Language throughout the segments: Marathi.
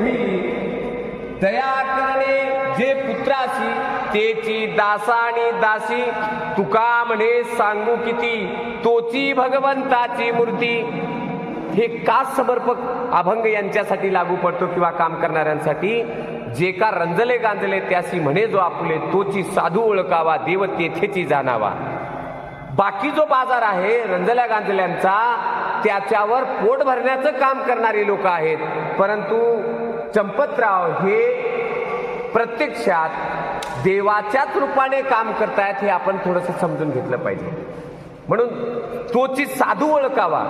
होईल दया करणे जे पुत्रासी तेची दासा आणि दासी. तुका म्हणे सांगू किती? तोची भगवंताची मूर्ती. हे का समर्पक अभंग यांच्यासाठी लागू पडतो किंवा काम करणाऱ्यांसाठी? जे का रंजले गांजले त्यासी म्हणे जो आपले तोची साधू ओळखावा देव तेथेची जाणावा. बाकी जो बाजार आहे रंजल्या गांजल्यांचा त्याच्यावर पोट भरण्याचं काम करणारी लोक आहेत. परंतु चंपतराव हे प्रत्यक्षात देवाच्याच रूपाने काम करतायत हे आपण थोडंसं समजून घेतलं पाहिजे. म्हणून तोची साधू ओळखावा.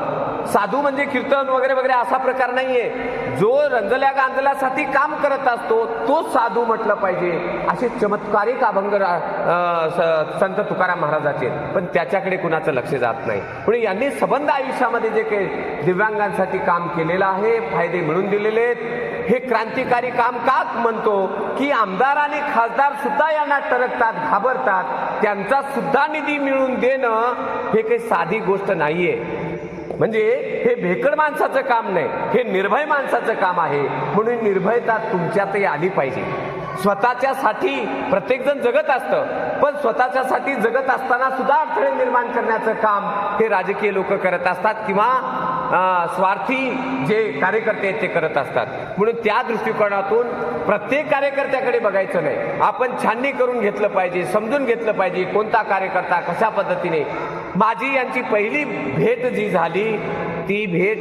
साधू म्हणजे कीर्तन वगैरे वगैरे असा प्रकार नाहीये. जो रंजल्या गांजल्यासाठी काम करत असतो तो साधू म्हटलं पाहिजे. असे चमत्कारिक अभंग रा- स- संत तुकाराम महाराजाचे पण त्याच्याकडे कुणाचं लक्ष जात नाही. म्हणून यांनी सबंध आयुष्यामध्ये जे काही दिव्यांगांसाठी काम केलेलं आहे फायदे मिळून दिलेले आहेत. हे क्रांतिकारी काम का म्हणतो की आमदार आणि खासदार सुद्धा यांना टरकतात घाबरतात. त्यांचा सुद्धा निधी मिळवून देणं हे काही साधी गोष्ट नाहीये. म्हणजे हे भेकड माणसाचं काम नाही हे निर्भय माणसाचं काम आहे. म्हणून निर्भयता तुमच्यातही आली पाहिजे. स्वतःच्यासाठी प्रत्येकजण जगत असतं पण स्वतःच्यासाठी जगत असताना सुद्धा अडथळे निर्माण करण्याचं काम हे राजकीय लोक करत असतात किंवा स्वार्थी जे कार्यकर्ते आहेत ते करत असतात. म्हणून त्या दृष्टिकोनातून प्रत्येक कार्यकर्त्याकडे बघायचं नाही. आपण छाननी करून घेतलं पाहिजे समजून घेतलं पाहिजे कोणता कार्यकर्ता कशा पद्धतीने. माझी यांची पहिली भेट जी झाली ती भेट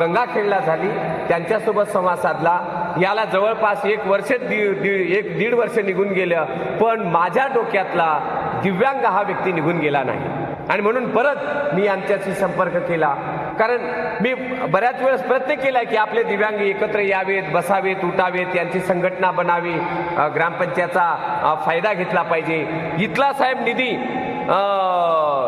गंगाखेडला झाली. त्यांच्यासोबत संवाद साधला. याला जवळपास एक वर्ष दि- दी एक दीड वर्ष निघून गेलं. पण माझ्या डोक्यातला दिव्यांग हा व्यक्ती निघून गेला नाही. आणि म्हणून परत मी यांच्याशी संपर्क केला. कारण मी बऱ्याच वेळेस प्रयत्न केला की आपले दिव्यांग एकत्र यावेत बसावेत उठावेत यांची संघटना बनावी ग्रामपंचायतचा फायदा घेतला पाहिजे. इथला साहेब निधी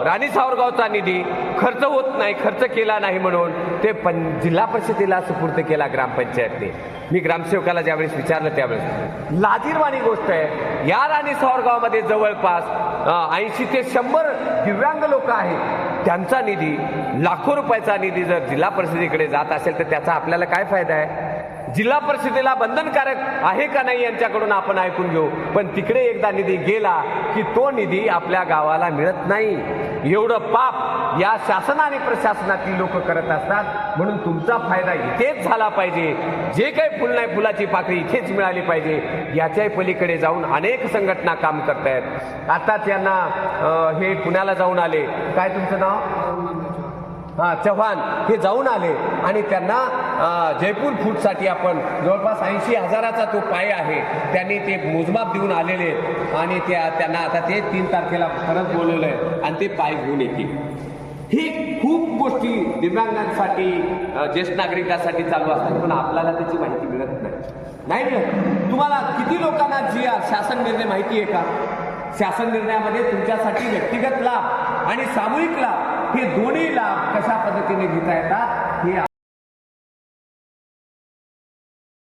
राणी सावरगावचा निधी खर्च होत नाही खर्च केला नाही म्हणून ते पण जिल्हा परिषदेला सुपूर्द केला ग्रामपंचायतने. मी ग्रामसेवकाला ज्यावेळेस विचारलं त्यावेळेस. लाजीरवाणी गोष्ट आहे या राणी सावरगावमध्ये जवळपास ऐंशी ते शंभर दिव्यांग लोक आहेत. त्यांचा निधी लाखो रुपयाचा निधी जर जिल्हा परिषदेकडे जात असेल तर त्याचा आपल्याला काय फायदा आहे? जिल्हा परिषदेला बंधनकारक आहे का नाही यांच्याकडून आपण ऐकून घेऊ. पण तिकडे एकदा निधी गेला की तो निधी आपल्या गावाला मिळत नाही. एवढं पाप या शासन आणि प्रशासनातील लोक करत असतात. म्हणून तुमचा फायदा इथेच झाला पाहिजे. जे काही फुल नाही फुलाची पाकळी इथेच मिळाली पाहिजे. याच्याही पलीकडे जाऊन अनेक संघटना काम करतायत. आताच यांना हे पुण्याला जाऊन आले. काय तुमचं नाव? चव्हाण हे जाऊन आले. आणि त्यांना जयपूर फूडसाठी आपण जवळपास ऐंशी हजाराचा तो पाय आहे. त्यांनी ते मोजमाप देऊन आलेले. आहेत आणि त्या त्यांना आता ते तीन तारखेला परत बोलवलं आहे आणि ते पाय घेऊन येतील. ही खूप गोष्टी दिव्यांगांसाठी ज्येष्ठ नागरिकांसाठी चालू असतात. पण आपल्याला त्याची माहिती मिळत नाही. नाही तुम्हाला किती लोकांना जी शासन निर्णय माहिती आहे का? शासन निर्णयामध्ये तुमच्यासाठी व्यक्तिगत लाभ आणि सामूहिक लाभ हे दोन्ही लाभ कशा पद्धतीने घेता येतात हे